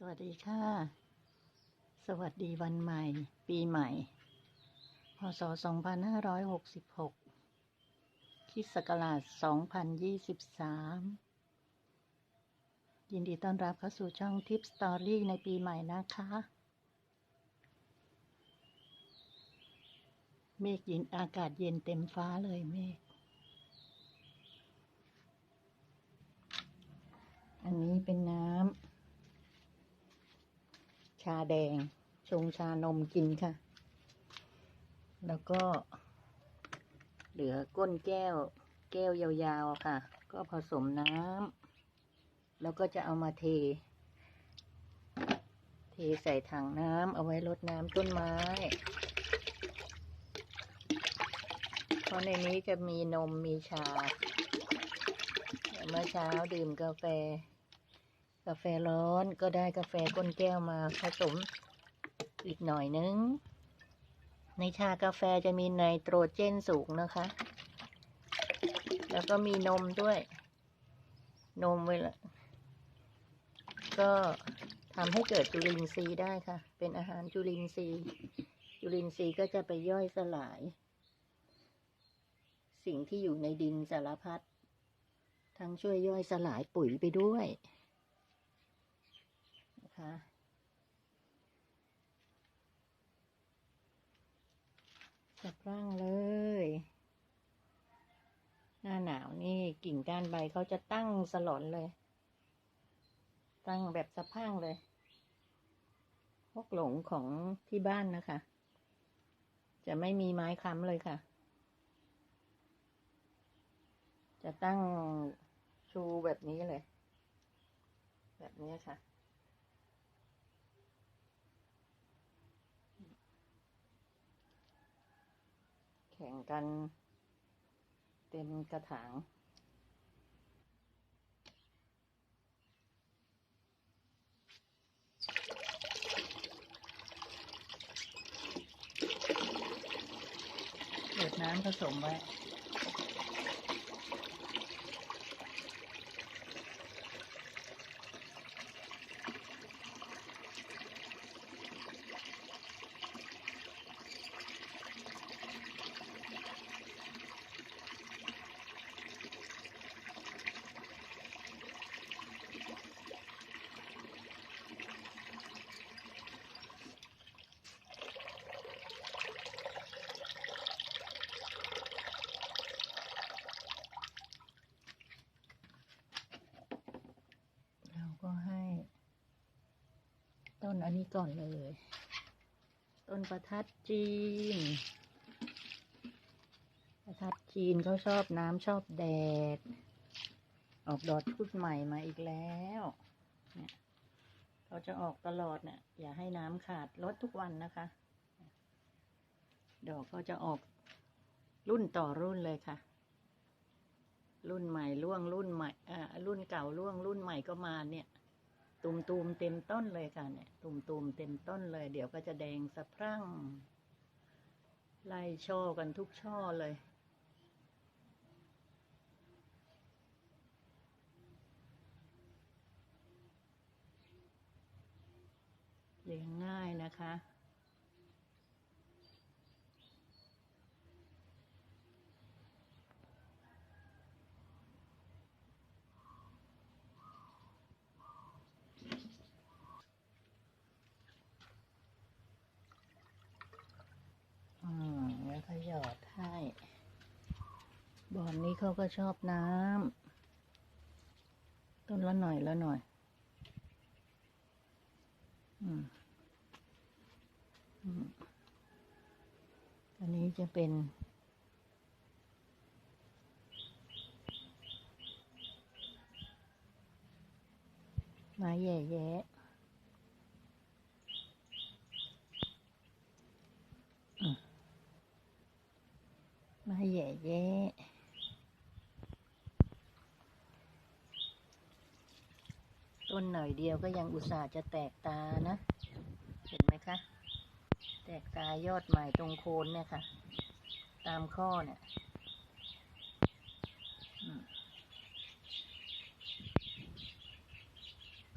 สวัสดีค่ะ สวัสดีวันใหม่ ปีใหม่ พศ 2566คริสต์ศักราช 2023 ยินดีต้อนรับเข้าสู่ช่องทิปสตอรี่ในปีใหม่นะคะ เมฆย็นอากาศเย็นเต็มฟ้าเลยเมฆอันนี้เป็นน้ำ ชาแดง ชงชานมกินค่ะ แล้วก็ เหลือก้นแก้ว แก้วยาวๆค่ะ ก็ผสมน้ำแล้วก็จะเอามาเท เทใส่ถังน้ำเอาไว้รดน้ำต้นไม้ เพราะในนี้จะมีนมมีชาเมื่อเช้าดื่มกาแฟ กาแฟร้อนก็ได้กาแฟก้นแก้วมาผสมอีกหน่อยนึง ในชากาแฟจะมีไนโตรเจนสูงนะคะ แล้วก็มีนมด้วย นมเวลาก็ทำให้เกิดจุลินทรีย์ได้ค่ะ เป็นอาหารจุลินทรีย์ จุลินทรีย์ก็จะไปย่อยสลาย สิ่งที่อยู่ในดินสารพัด ทั้งช่วยย่อยสลายปุ๋ยไปด้วย นะคะสับร่างเลย หน้าหนาวนี่กิ่งก้านใบเขาจะตั้งสลอนเลย ตั้งแบบสะพังเลยพวกหลงของที่บ้านนะคะ จะไม่มีไม้ค้ำเลยค่ะ จะตั้งชูแบบนี้เลย แบบนี้ค่ะ แข่งกันเต็มกระถางเดือดน้ำผสมไว้ เราก็ให้ ต้น อันนี้ก่อนเลย ต้นประทัดจีน ประทัดจีนเขาชอบน้ำชอบแดด ออกดอกชุดใหม่มาอีกแล้วเนี่ยเขาจะออกตลอดเนี่ยอย่าให้น้ำขาดลดทุกวันนะคะ ดอกก็จะออกรุ่นต่อรุ่นเลยค่ะ รุ่นใหม่ร่วงรุ่นใหม่อ่ารุ่นเก่าร่วงรุ่นใหม่ก็มาเนี่ย ตุมตูมๆเต็มต้นเลยค่ะเนี่ย ตุมตูมๆเต็มต้นเลย เดี๋ยวก็จะแดงสะพรั่ง ไล่ช่อกันทุกช่อเลย เลี้ยงง่ายนะคะ อืมแล้วก็หยอดให้บ่ อนนี้เขาก็ชอบน้ำต้นละหน่อยละหน่อย อืมอันนี้จะเป็น ไม้แย่แย่อืมไม้แย่แย่ ต้นหน่อยเดียวก็ยังอุตส่าห์จะแตกตานะ เห็นไหมคะ แตกตายอดใหม่ตรงโคนเนี่ยค่ะ ตามข้อเนี่ย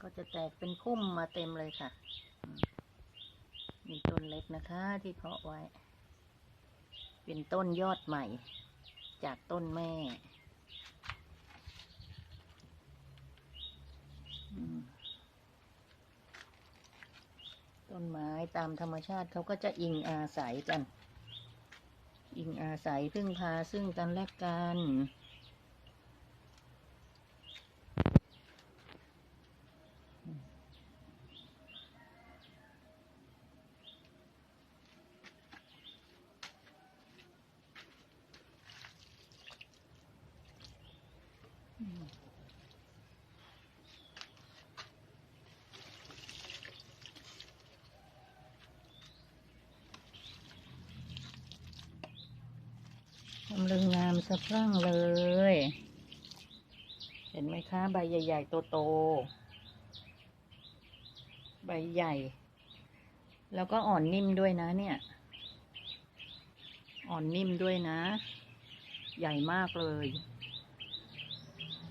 ก็จะแตกเป็นพุ่มมาเต็มเลยค่ะ มีต้นเล็กนะคะที่เพาะไว้ เป็นต้นยอดใหม่ จากต้นแม่อืม ต้นไม้ตามธรรมชาติเขาก็จะอิงอาศัยกัน อิงอาศัยพึ่งพาซึ่งกันและกัน กำลังงามสะพรั่งเลย เห็นไหมคะใบใหญ่ๆโตๆใบใหญ่ แล้วก็อ่อนนิ่มด้วยนะเนี่ย อ่อนนิ่มด้วยนะ ใหญ่มากเลย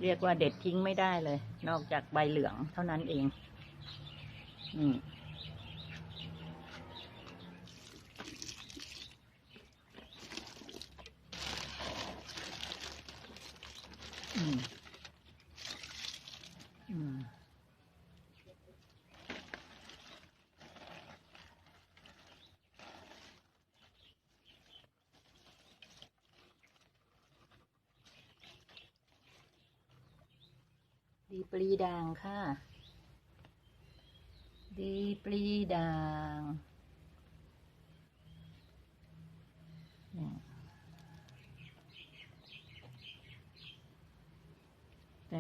เรียกว่าเด็ดทิ้งไม่ได้เลย นอกจากใบเหลืองเท่านั้นเอง อืม อืมอืมดีปรีด่างค่ะ ดีปรีด่างเนี่ย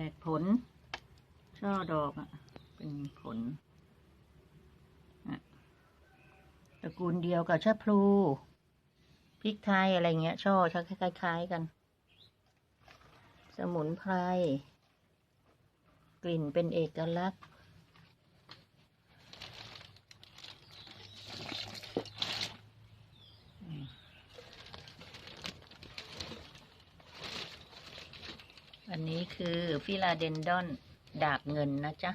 แตกผล ช่อดอกอะ เป็นผลอะตระกูลเดียวกับชะพลูพริกไทยอะไรเงี้ย ช่อชคล้ายๆกัน สมุนไพรกลิ่นเป็นเอกลักษณ์ อันนี้คือฟิลาเดนดอน ดาบเงินนะจ๊ะ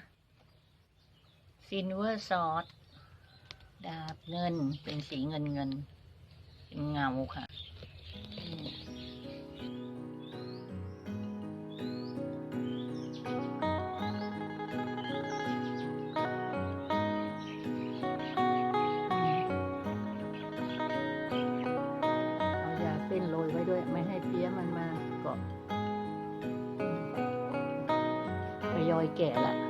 ซินเวอร์ซอสดาบเงินเป็นสีเงินเงิน เป็นเงาค่ะเอายาเส้นโรยไว้ด้วย ไม่ให้เพี้ยมันมาเกาะ ยอยแก่ละ